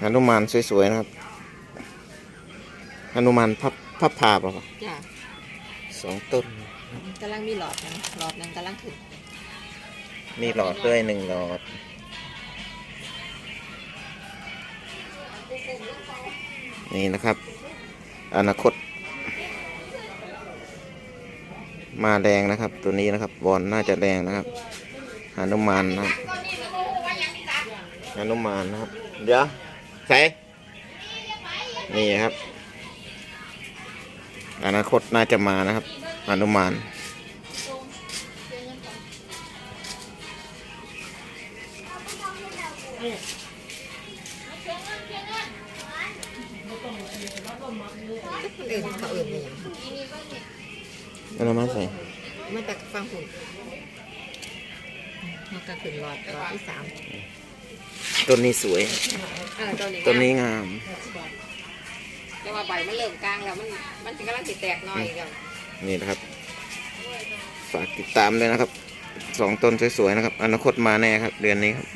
หนุมานสวยๆนะครับหนุมานพับพับผ่าเปล่าจ้ะสองต้นกำลังมีหลอดนะหลอดหนึงกำลังขึ้นมีหลอดด้วยหนึ่งหลอดนี่นะครับ อนาคต มาแดงนะครับ ตัวนี้นะครับบอลน่าจะแดงนะครับหานุมานนะครับหานุมานนะครับ เดี๋ยวใส่นี่ครับ อนาคตน่าจะมานะครับหานุมานคนอื่นเขาอื่นมีอย่างอน้ำมันใส่มาจากฟังหุ่นมันก็ขึ้นหลอดหลอดที่สาม ต้นนี้สวย เออตัวนี้ต้นนี้งาม แต่ว่าใบมันเริ่มกลางแล้วมันมันกำลังสิแตกหน้อยแล้วนี่นะครับ ฝากติดตามด้วยนะครับ สองต้นสวยๆนะครับ อนาคตมาแน่ครับ เดือนนี้ครับ